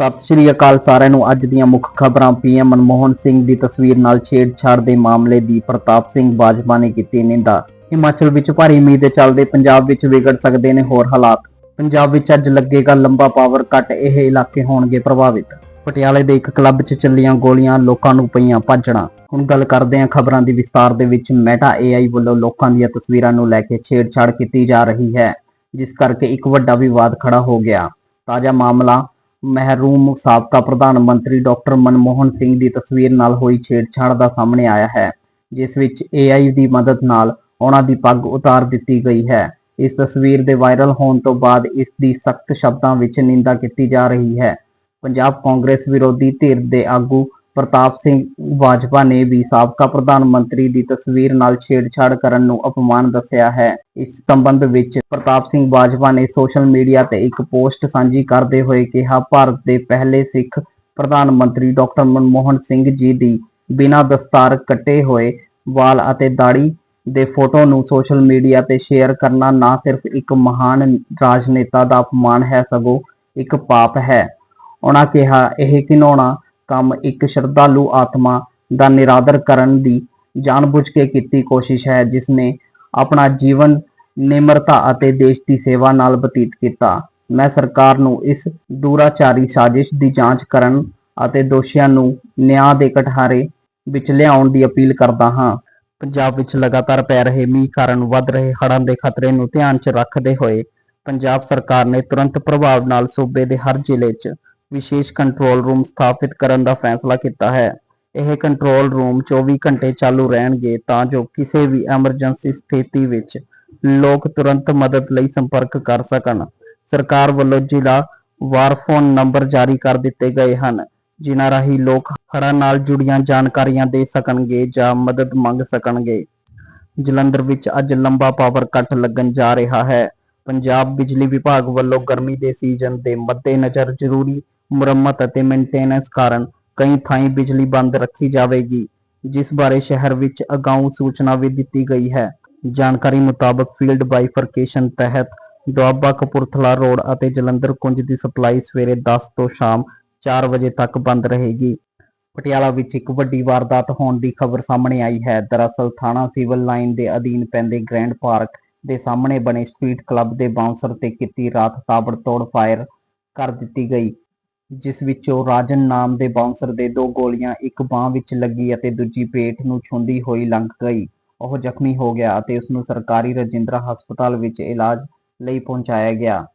ਸਤਿ ਸ਼੍ਰੀ ਅਕਾਲ ਸਾਰਿਆਂ ਨੂੰ। ਅੱਜ ਦੀਆਂ ਮੁੱਖ ਖਬਰਾਂ, ਪੀਐਮ ਮਨਮੋਹਨ ਸਿੰਘ ਦੀ ਤਸਵੀਰ ਨਾਲ ਛੇੜਛਾੜ ਦੇ ਮਾਮਲੇ ਦੀ ਪ੍ਰਤਾਪ ਸਿੰਘ ਬਾਜਵਾ ਨੇ ਕੀਤੀ ਨਿੰਦਾ। ਹਿਮਾਚਲ ਵਿੱਚ ਭਾਰੀ ਮੀਂਹ ਦੇ ਚੱਲਦੇ ਪੰਜਾਬ ਵਿੱਚ ਵਿਗੜ ਸਕਦੇ ਨੇ ਹੋਰ ਹਾਲਾਤ। ਪੰਜਾਬ ਵਿੱਚ ਅੱਜ ਲੱਗੇਗਾ ਲੰਬਾ ਪਾਵਰ ਕੱਟ ਇਹ ਇਲਾਕੇ ਹੋਣਗੇ ਪ੍ਰਭਾਵਿਤ। ਪਟਿਆਲੇ ਦੇ ਇੱਕ ਕਲੱਬ 'ਚ ਚੱਲੀਆਂ ਗੋਲੀਆਂ, ਲੋਕਾਂ ਨੂੰ ਪਈਆਂ ਭਾਜਣਾ ਹੁਣ ਗੱਲ ਕਰਦੇ ਹਾਂ ਖਬਰਾਂ ਦੀ ਵਿਸਤਾਰ ਦੇ ਵਿੱਚ। ਮੈਟਾ AI ਵੱਲੋਂ ਲੋਕਾਂ ਦੀਆਂ ਤਸਵੀਰਾਂ ਨੂੰ ਲੈ ਕੇ ਛੇੜਛਾੜ ਕੀਤੀ ਜਾ ਰਹੀ ਹੈ, ਜਿਸ ਕਰਕੇ ਇੱਕ ਵੱਡਾ ਵਿਵਾਦ ਖੜਾ ਹੋ ਗਿਆ। ਤਾਜ਼ਾ ਮਾਮਲਾ ਮਹਿਰੂਮ ਸਾਬਕਾ ਪ੍ਰਧਾਨ ਮੰਤਰੀ ਡਾਕਟਰ ਮਨਮੋਹਨ ਸਿੰਘ ਦੀ ਤਸਵੀਰ ਨਾਲ ਹੋਈ ਛੇੜਛਾੜ ਦਾ ਸਾਹਮਣੇ ਆਇਆ ਹੈ, ਜਿਸ ਵਿੱਚ AI ਦੀ ਮਦਦ ਨਾਲ ਉਹਨਾਂ ਦੀ ਪੱਗ ਉਤਾਰ ਦਿੱਤੀ ਗਈ ਹੈ। ਇਸ ਤਸਵੀਰ ਦੇ ਵਾਇਰਲ ਹੋਣ ਤੋਂ ਬਾਅਦ ਇਸ ਦੀ ਸਖਤ ਸ਼ਬਦਾਂ ਵਿੱਚ ਨਿੰਦਾ ਕੀਤੀ ਜਾ ਰਹੀ ਹੈ। ਪੰਜਾਬ ਕਾਂਗਰਸ ਵਿਰੋਧੀ ਧਿਰ ਦੇ ਆਗੂ ਪ੍ਰਤਾਪ ਸਿੰਘ ਬਾਜਵਾ ਨੇ ਵੀ ਸਾਬਕਾ ਪ੍ਰਧਾਨ ਮੰਤਰੀ ਦੀ ਤਸਵੀਰ ਨਾਲ ਛੇੜਛਾੜ ਕਰਨ ਨੂੰ ਅਪਮਾਨ ਦੱਸਿਆ ਹੈ। ਇਸ ਸੰਬੰਧ ਵਿੱਚ ਪ੍ਰਤਾਪ ਸਿੰਘ ਬਾਜਵਾ ਨੇ ਸੋਸ਼ਲ ਮੀਡੀਆ ਤੇ ਇੱਕ ਪੋਸਟ ਸਾਂਝੀ ਕਰਦੇ ਹੋਏ ਕਿਹਾ, ਭਾਰਤ ਦੇ ਪਹਿਲੇ ਸਿੱਖ ਪ੍ਰਧਾਨ ਮੰਤਰੀ ਡਾਕਟਰ ਮਨਮੋਹਨ ਸਿੰਘ ਜੀ ਦੀ ਬਿਨਾਂ ਦਸਤਾਰ ਕੱਟੇ ਹੋਏ ਵਾਲ ਅਤੇ ਦਾੜੀ ਦੇ ਫੋਟੋ ਨੂੰ ਸੋਸ਼ਲ ਮੀਡੀਆ ਤੇ ਸ਼ੇਅਰ ਕਰਨਾ ਨਾ ਸਿਰਫ ਇੱਕ ਮਹਾਨ ਰਾਜਨੇਤਾ ਦਾ ਅਪਮਾਨ ਹੈ, ਸਗੋਂ ਇੱਕ ਪਾਪ ਹੈ। ਉਹਨਾਂ ਕਿਹਾ, ਇਹ ਘਿਨਾਉਣਾ ਕੰਮ ਇੱਕ ਸ਼ਰਧਾਲੂ ਆਤਮਾ ਦਾ ਨਿਰਾਦਰ ਕਰਨ ਦੀ ਜਾਣਬੁੱਝ ਕੇ ਕੀਤੀ ਕੋਸ਼ਿਸ਼ ਹੈ ਜਿਸ ਨੇ ਆਪਣਾ ਜੀਵਨ ਨਿਮਰਤਾ ਅਤੇ ਦੇਸ਼ ਦੀ ਸੇਵਾ ਨਾਲ ਬਤੀਤ ਕੀਤਾ। ਮੈਂ ਸਰਕਾਰ ਨੂੰ ਇਸ ਦੂਰਾਚਾਰੀ ਸਾਜ਼ਿਸ਼ ਦੀ ਜਾਂਚ ਕਰਨ ਅਤੇ ਦੋਸ਼ੀਆਂ ਨੂੰ ਨਿਆਂ ਦੇ ਕਟਹਾਰੇ ਵਿੱਚ ਲਿਆਉਣ ਦੀ ਅਪੀਲ ਕਰਦਾ ਹਾਂ। ਪੰਜਾਬ ਵਿੱਚ ਲਗਾਤਾਰ ਪੈ ਰਹੇ ਮੀਂਹ ਕਾਰਨ ਵੱਧ ਰਹੇ ਹੜ੍ਹਾਂ ਦੇ ਖਤਰੇ ਨੂੰ ਧਿਆਨ 'ਚ ਰੱਖਦੇ ਹੋਏ ਪੰਜਾਬ ਸਰਕਾਰ ਨੇ ਤੁਰੰਤ ਪ੍ਰਭਾਵ ਨਾਲ ਸੂਬੇ ਦੇ ਹਰ ਜ਼ਿਲ੍ਹੇ 'ਚ ਵਿਸ਼ੇਸ਼ ਕੰਟਰੋਲ ਰੂਮ ਸਥਾਪਿਤ ਕਰਨ ਦਾ ਫੈਸਲਾ ਕੀਤਾ ਹੈ। ਇਹ ਕੰਟਰੋਲ ਰੂਮ 24 ਘੰਟੇ ਚਾਲੂ ਰਹਿਣਗੇ ਤਾਂ ਜੋ ਕਿਸੇ ਵੀ ਐਮਰਜੈਂਸੀ ਸਥਿਤੀ ਵਿੱਚ ਲੋਕ ਤੁਰੰਤ ਮਦਦ ਲਈ ਸੰਪਰਕ ਕਰ ਸਕਣ। ਸਰਕਾਰ ਵੱਲੋਂ ਜ਼ਿਲ੍ਹਾ ਵਾਰ ਫੋਨ ਨੰਬਰ ਜਾਰੀ ਕਰ ਦਿੱਤੇ ਗਏ ਹਨ, ਜਿਨ੍ਹਾਂ ਰਾਹੀਂ ਲੋਕ ਹੜ੍ਹਾਂ ਨਾਲ ਜੁੜੀਆਂ ਜਾਣਕਾਰੀਆਂ ਦੇ ਸਕਣਗੇ ਜਾਂ ਮਦਦ ਮੰਗ ਸਕਣਗੇ। ਜਲੰਧਰ ਵਿੱਚ ਅੱਜ ਲੰਬਾ ਪਾਵਰ ਕੱਟ ਲੱਗਣ ਜਾ ਰਿਹਾ ਹੈ। ਪੰਜਾਬ ਬਿਜਲੀ ਵਿਭਾਗ ਵੱਲੋਂ ਗਰਮੀ ਦੇ ਸੀਜ਼ਨ ਦੇ ਮੱਦੇਨਜ਼ਰ ਜ਼ਰੂਰੀ ਮੁਰੰਮਤ ਅਤੇ ਮੇਨਟੇਨੈਂਸ ਕਾਰਨ ਕਈ ਥਾਈਂ ਬਿਜਲੀ ਬੰਦ ਰੱਖੀ ਜਾਵੇਗੀ, ਜਿਸ ਬਾਰੇ ਸ਼ਹਿਰ ਵਿੱਚ ਅਗਾਊਂ ਸੂਚਨਾ ਵੀ ਦਿੱਤੀ ਗਈ ਹੈ। ਜਾਣਕਾਰੀ ਮੁਤਾਬਕ ਫੀਲਡ ਬਾਈਫਰਕੇਸ਼ਨ ਤਹਿਤ ਦੁਆਬਾ ਕਪੂਰਥਲਾ ਰੋਡ ਅਤੇ ਜਲੰਧਰ ਕੁੰਜ ਦੀ ਸਪਲਾਈ ਸਵੇਰੇ 10 ਤੋਂ ਸ਼ਾਮ 4 ਵਜੇ ਤੱਕ ਬੰਦ ਰਹੇਗੀ। ਪਟਿਆਲਾ ਵਿੱਚ ਇੱਕ ਵੱਡੀ ਵਾਰਦਾਤ ਹੋਣ ਦੀ ਖਬਰ ਸਾਹਮਣੇ ਆਈ ਹੈ। ਦਰਅਸਲ ਥਾਣਾ ਸਿਵਲ ਲਾਈਨ ਦੇ ਅਧੀਨ ਪੈਂਦੇ ਗ੍ਰੈਂਡ ਪਾਰਕ ਦੇ ਸਾਹਮਣੇ ਬਣੇ ਸਟਰੀਟ ਕਲੱਬ ਦੇ ਬਾਉਂਸਰ ਤੇ ਕੀਤੀ ਰਾਤ ਤਾਬੜਤੋੜ ਫਾਇਰ ਕਰ ਦਿੱਤੀ ਗਈ। ਜਿਸ ਵਿੱਚੋਂ ਰਾਜਨ ਨਾਮ ਦੇ ਬਾਉਂਸਰ ਦੇ ਦੋ ਗੋਲੀਆਂ ਇੱਕ ਬਾਹ ਵਿੱਚ ਲੱਗੀ ਅਤੇ ਦੂਜੀ ਪੇਟ ਨੂੰ ਛੁੰਦੀ ਹੋਈ ਲੰਘ ਗਈ। ਉਹ ਜ਼ਖਮੀ ਹੋ ਗਿਆ ਅਤੇ ਉਸ ਨੂੰ ਸਰਕਾਰੀ ਰਜਿੰਦਰਾ ਹਸਪਤਾਲ ਵਿੱਚ ਇਲਾਜ ਲਈ ਪਹੁੰਚਾਇਆ ਗਿਆ।